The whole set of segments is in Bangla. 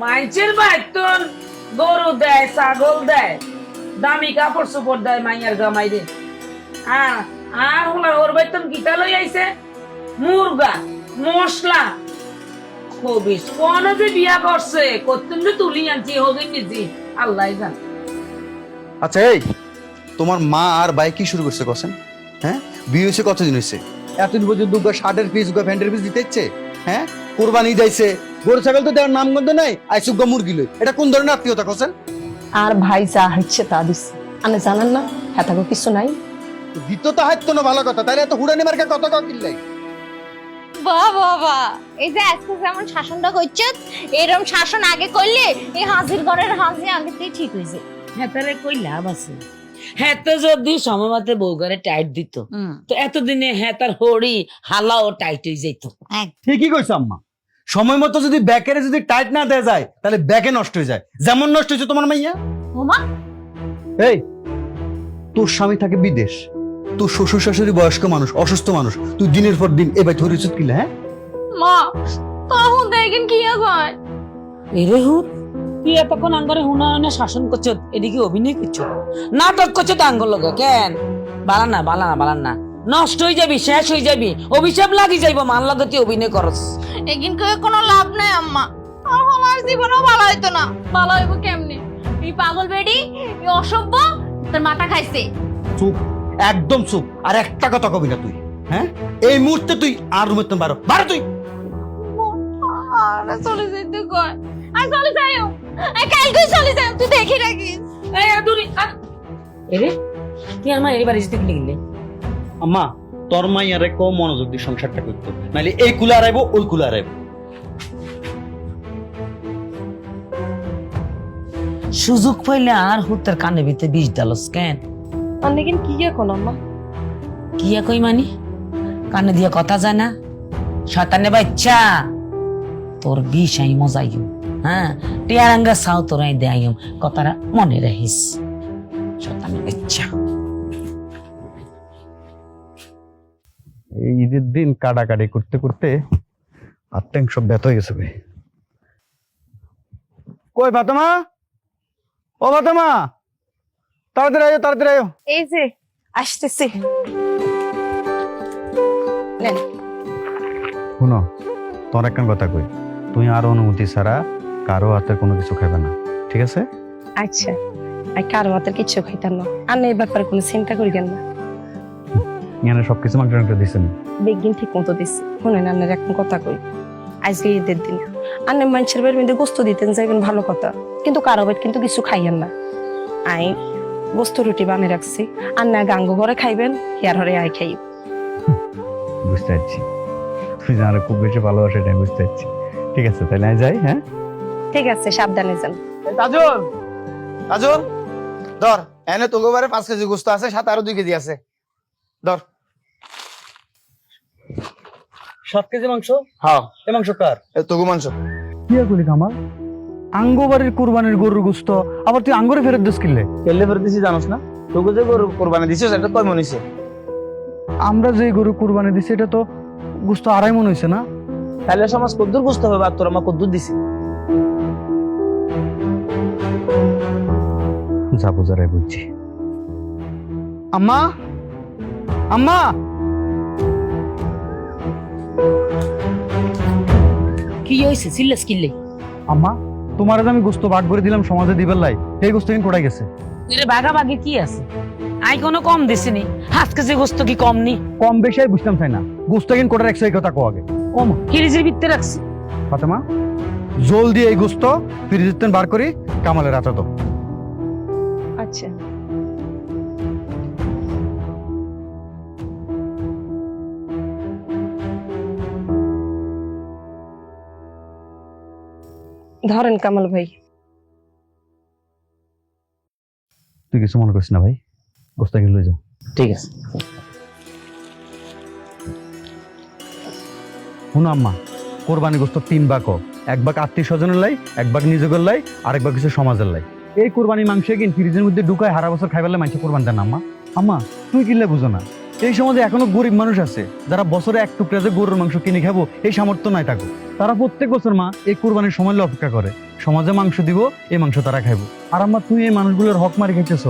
মাইচের বাইতন গরু দেয় ছাগল দেয় দামি কাপড় চোপড় দেয় মাইয়ার গামাই রে। আর আর হলা ওর গীতা লই আইছে? মুরগা মশলা। খবিস কোন যে বিয়া করছে কত্তুম যে তুলি আনছি নিজি আল্লাহ জান। আচ্ছা এই তোমার মা আর ভাই কি শুরু করছে কসেন হ্যাঁ? বিয়ে হয়েছে কতদিন হয়েছে? এতদিন পর্যন্ত গা শার্টের পিস গা প্যান্টের পিস দিতে হ্যাঁ? কোরবানি যাইছে? গরু ছাগল তো দেওয়ার নামগন্ধ নাই আইসুক গা মুরগি লই। এটা কোন ধরনের আত্মীয়তা কসেন? আর ভাই যা হচ্ছে তা দিচ্ছে আপনি জানেন না হ্যাঁ থাকো কিছু নাই। দিত তো হাইতো না ভালো কথা। তাহলে এত হুড়ানি মার্কা কথা কা কিনলাই বাহ বাবা এই যে আজকে যেমন শাসনটা করছে এরকম শাসন আগে করলে এই হাজির ঘরের হাজি আগেতেই ঠিক হয়েছে হ্যাঁ তাহলে কই লাভ আছে? হ্যাঁ তো যদি সময় মতে বউ ঘরে টাইট দিত তো এতদিনে হ্যাঁ তার হড়ি হালাও টাইট হয়ে যেত ঠিকই কইছো আম্মা। সময় মতো যদি ব্যাকেরে যদি টাইট না দেয়া যায় তাহলে ব্যাকে নষ্ট হয়ে যায়। যেমন নষ্ট হয়েছে তোমার মাইয়া। ওমা। এই তোর স্বামী থাকে বিদেশ। তোর শ্বশুর শাশুড়ি বয়স্ক মানুষ অসুস্থ মানুষ। তুই দিনের পর দিন এবার ধরে উচিত কিলে হ্যাঁ? মা তখন দেখেন কি হয়। এরে হুত তুই এতক্ষণ আঙ্গরে হুনায়নে শাসন করছ এদিকে অভিনয় করছ। নাটক করছ তো আঙ্গর লগে কেন? বালা না বালা না বালা না। নষ্ট হয়ে যাবি শেষ হয়ে যাবি। অভিশাপ লাগি যাইব মান লগে তুই অভিনয় করস। এগিন করে কোনো লাভ নাই আম্মা। আর আমার জীবনও ভালো হইতো না। ভালো হইব কেমনে? এই পাগল বেডি এই অসভ্য তার মাথা খাইছে। চুপ একদম চুপ। আর একটা কথা কবি না তুই হ্যাঁ? এই মুহূর্তে তুই আর রুমের তো বারো। বারো তুই! আরে চলে যাইতে কয় আর চলে যাইও এই কালকে চলে যাই তুই দেখি রাখিস। এই আদুরি তুই আমার এই বাড়ি যেতে কিনে গেলে আম্মা তোর মাইয়ারে কম মনোযোগ দিয়ে সংসারটা করতো নাহলে এই কুলা আরাইবো ওই কুলা আরাইবো সুযোগ পাইলে আর হুতের কানে ভিতরে বিষ ডালস কেন? আপনি কিন্তু কি এখন আম্মা? কি আর কই মানি? কানে দিয়ে কথা যায় না? শয়তানে বাচ্চা! তোর বিষ আই মজাইও হ্যাঁ? টিয়ারাঙ্গা সাও তোর আই দেয়াইম কথাটা মনে রাখিস। শয়তানে বাচ্চা। এই ঈদের দিন কাটাকাটি করতে করতে আত্মাংশ সব ব্যথ হয়ে গেছে কই ফাতেমা? ও ফাতেমা তাড়াতাড়ি আয়ো তাড়াতাড়ি আয়ো। এই যে আসতেছি। শুনো তোর একটা কথা কই তুই আর অনুমতি ছাড়া কারও হাতের কোনো কিছু খাবে না ঠিক আছে? আচ্ছা আর কারও হাতের কিচ্ছু খাইতাম না। আর এই ব্যাপারে কোনো চিন্তা করিবেন না। এখানে সবকিছু মাংস টাংস দিছেন। বেগিন ঠিক মতো দিচ্ছি শুনেন আন্নার এখন কথা কই। আজকে ঈদের দিন। আন্নে মানুষের বাড়ির মধ্যে গোস্ত দিতেন যাইবেন ভালো কথা। কিন্তু কারও বাড়ি কিন্তু কিছু খাইয়েন না। আই গোস্ত রুটি বানিয়ে রাখছি। আন্না গাঙ্গ ঘরে খাইবেন হিয়ার হরে আই খাই বুঝতে পারছি। তুই যারা খুব বেশি ভালোবাসে এটা বুঝতে পারছি। ঠিক আছে তাহলে আমি যাই হ্যাঁ? ঠিক আছে সাবধানে যান। কাজল কাজল ধর এনে তোকে পাঁচ কেজি গোস্ত আছে সাথে আরও দুই কেজি আছে। ধর। সাত কেজি মাংস? হ্যাঁ। এ মাংস কার? তোকে মাংস। কি করলি কামাল আঙ্গবাড়ির কুরবানির গরুর গুস্ত আবার তুই আঙ্গরে ফেরত দিস কিনলে? কেলে ফেরত দিছি জানোস না? তোকে যে গরু কোরবানি দিছিস এটা কয় মন হইছে? আমরা যে গরু কুরবানি দিছি এটা তো গুস্ত আড়াই মন হয়েছে না? তাহলে সমাজ কদ্দুর বুঝতে হবে আর তোর আমার কদ্দুর দিছি। যা বোঝারাই বুঝছি। আম্মা! আম্মা! কি হয়েছে? চিল্লাস কিল্লে আম্মা তোমার আমি গোস্ত ভাগ করে দিলাম সমাজে দিবার লাই এই গোস্ত কিন্তু কোটাই গেছে? এর ভাগাভাগি কি আছে? আই কোনো কম দিছিনি হাত কেজি গোস্ত কি কম নি? কম বেশি আমি বুঝতাম চাই না। গোস্ত কিন্তু কোটার একশো কথা কো আগে। কম। ফ্রিজের ভিতরে রাখছি। ফাতেমা জলদি এই গোস্ত ফ্রিজের বার করি কামালের রাতে তো ধরেন কামাল ভাই। তুই কিছু মনে করিস না ভাই গোস্ত কিন্তু লয়ে যা। ঠিক আছে। শুনো আম্মা কোরবানি গোস্ত তিন হোক। এক বাক আত্মীয় স্বজনের লাই এক বাক নিজের লাই আর এক বাক কিছু সমাজের লাই। এই কোরবানি মাংস কিন ফ্রিজের মধ্যে ঢুকায় হারা বছর খাইবার লাই মানুষ কোরবান দেন আম্মা। আম্মা তুই কিনলে বুঝো না। এই সমাজে এখনও গরিব মানুষ আছে, যারা বছরে এক টুকরা যে গরুর মাংস কিনে খাব, এই সামর্থ্য নাই তাকে তারা প্রত্যেক বছর মা, এই কোরবানির সময় অপেক্ষা করে, সমাজে মাংস দিব, এই মাংস তারা খাইবো। আর আম্মা তুই এই মানুষগুলোর হক মারি খাইতেছ,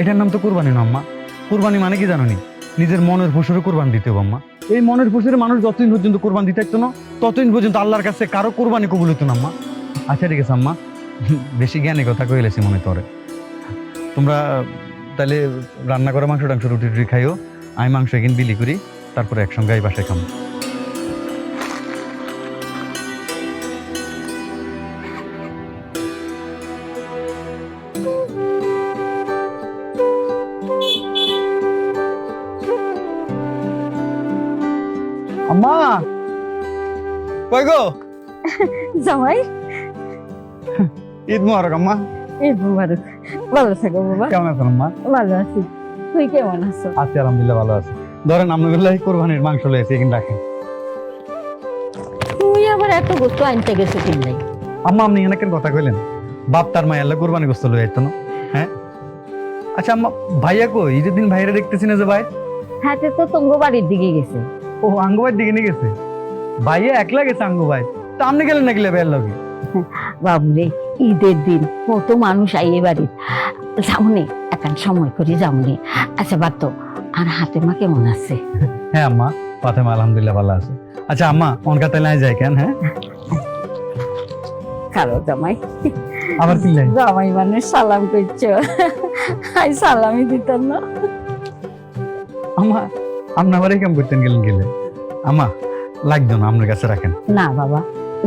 এটার নাম তো কোরবানি না আম্মা। কোরবানি মানে কি জানো নিজের মনের পশুরে কোরবান দিতে হবে আম্মা। এই মনের পশুরে মানুষ যতদিন পর্যন্ত কোরবান দিতে থাকতো না, ততদিন পর্যন্ত আল্লাহর কাছে কারও কোরবানি কবুল হতো না আম্মা। আচ্ছা ঠিক আছে আম্মা। বেশি জ্ঞানী কথা কইলেছি মনে তোরে। তোমরা তাহলে রান্না করা মাংস টাংস রুটি টুটি খাইও। আমি মাংস এখানে বিলি করি তারপরে একসঙ্গে এই বাসায় খাম। আম্মা! কই গো? জামাই? ঈদ মোবারক আম্মা। এই মুবারক। ভালো থাকো বাবা। কেমন আছেন আম্মা? ভালো আছি। তুই কেমন আছো? আছি আলহামদুলিল্লাহ ভালো আছি। ধরেন কোরবানির মাংস লয়েছে এখানে রাখেন। তুই আবার এত গোস্ত আনতে গেছো কিনলাই আম্মা আপনি কথা কইলেন। বাপ তার মায়ের আল্লাহ কোরবানি গোস্ত লয়ে যেত না। হ্যাঁ? আচ্ছা আম্মা ভাইয়া কই? ঈদের দিন ভাইয়ারে দেখতেছি না যে ভাই? হাতে তো বাড়ির দিকে গেছে। ও আঙ্গু ভাই দিকে নিয়ে গেছে? ভাইয়া একলা গেছে আঙ্গু ভাই তা আপনি গেলেন নাকি ভাইয়ের লগে? বাবুরে ঈদের দিন কত মানুষ আইয়ে বাড়ি যামনি একান সময় করে যামনি আচ্ছা বাদ তো আর হাতে মা কেমন আছে? হ্যাঁ আম্মা ফাতেমা আলহামদুলিল্লাহ ভালো আছে। আচ্ছা আম্মা অনকা আয় যায় কেন হ্যাঁ? কারও জামাই। আবার কি লাই জামাই মানে সালাম করছ। আই সালামই দিতাম না। আম্মা আপনি আবার এই কাম করতেন গেলেন গেলে? আম্মা লাগতো না আপনার কাছে রাখেন। না বাবা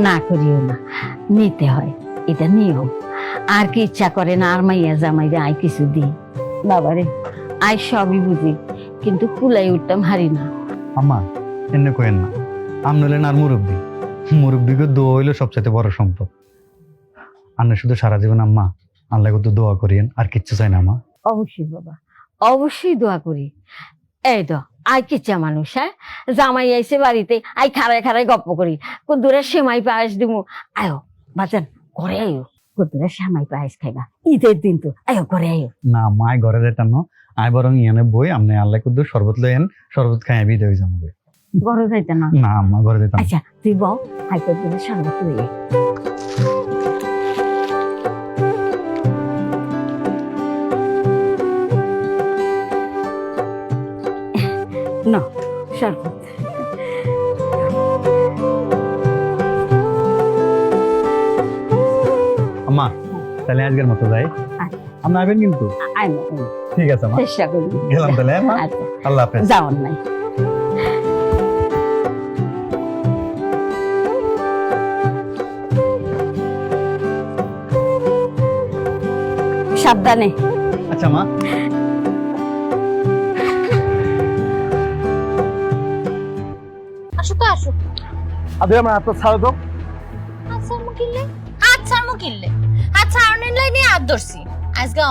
না করিও না। নিতে হয় এটা নিয়ম। আর কি ইচ্ছা করে না আর মাইয়া জামাই রে আই কিছু দিই বাবারে আই সবই বুঝি কিন্তু কুলাই উঠতাম হারি না। আম্মা এমনি কয়েন না আপনি হলেন আর মুরব্বী। মুরব্বীকে দোয়া হইল সবচেয়ে বড় সম্পদ। আপনি শুধু সারা জীবন আম্মা আল্লাহ তো দোয়া করিয়েন আর কিচ্ছু চাই না আম্মা। অবশ্যই বাবা অবশ্যই দোয়া করি। এই তো আই কিচ্ছা মানুষ হ্যাঁ? জামাই আইসে বাড়িতে আই খাড়ায় খাড়ায় গপ্প করি। কোন দূরে সেমাই পায়েস দিমু। আয়ো বাজান ঘরে আয়ো। কুদ্দুরে সেমাই পায়েস খাইবা। ঈদের দিন তো আয়ো ঘরে আয়ো না আম্মা ঘরে যেতাম না। আয় বরং ইয়ানে বই আপনি আল্লাহ কুদ্দু শরবত লইয়েন শরবত খাই বিদে হয়ে যাব ঘরে যাইতে না? না আম্মা ঘরে যেতাম আচ্ছা তুই বল আই কুদ্দুরে শরবত লইয়ে না শরবত। তাহলে আজকের মতো যাই। আচ্ছা। আপনি আইবেন কিন্তু? ঠিক আছে চেষ্টা করি। গেলাম তাহলে আচ্ছা। আল্লাহ হাফেজ। যাওয়ার নাই সাবধানে। আচ্ছা মা। আসো তো আসো। আবে আমার হাতটা ছাড়ো তো। আচ্ছা মুকিল্লে আচ্ছা মুকিল্লে আচ্ছা আর্নিন লাইনে আর ধরছি আজকে